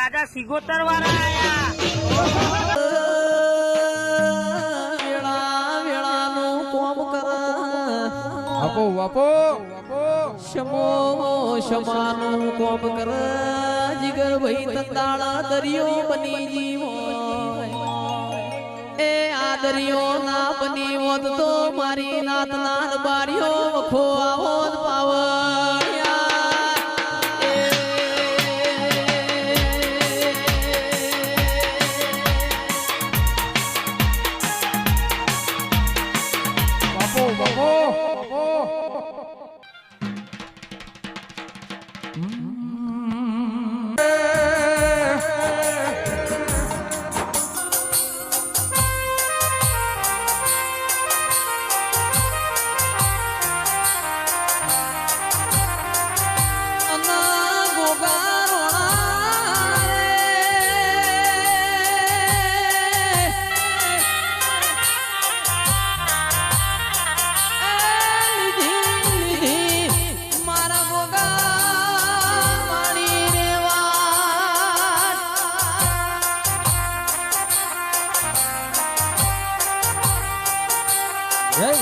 राजा सिगोतर वाला आया अपो अपो शमो शमानो कोम कर। जिगर भई तंदाड़ा दरियो बनी जीवो। ए आ दरियो ना बनी वो तो मारी नात नान बारियो। वखो आवो पावर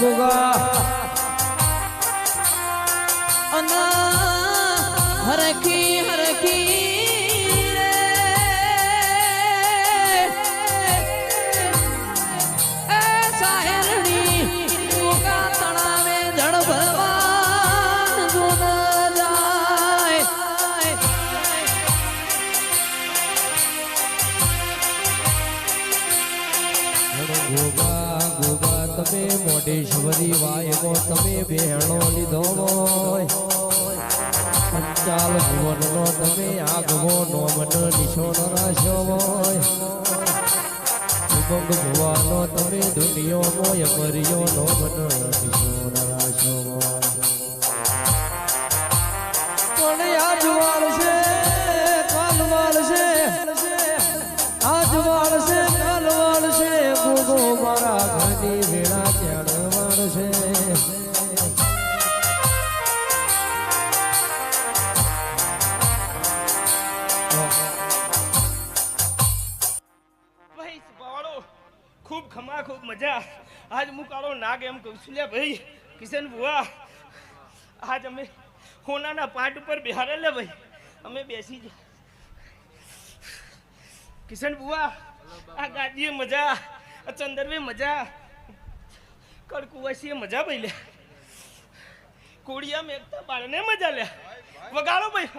ગોગા અના હરખી હરખી એ સાહેરણી ગોગા તળાવે જળ ભરવાન ગુણ જાય. ગોગા તમે મોઢેશ્વરી વાયનો તમે બહેણો લીધો હોય. પંચાલ ભુવનનો તમે આગવો નોમન નિશોન રાખ્યો હોય. ઉમંગ ભુવાનો તમે દુનિયો મોય મરિયો નોમન નિશોન રાખ્યો હોય. પણ વાળશે ખૂબ મજા આજ હું કાળો નાગ એમ કહું છું. લ્યા ભાઈ, કિશન બુઆ આજ અમે હોનાના પાટ ઉપર બિહારેલા ભાઈ. અમે બેસી જા. કિશન બુઆ આ ગાદીએ મજા, આ ચંદરવે મજા કડકુવાસીએ મજા ભાઈ લે. કોડિયા મેઘતા બાળને મજા લે. વગાડો ભાઈ.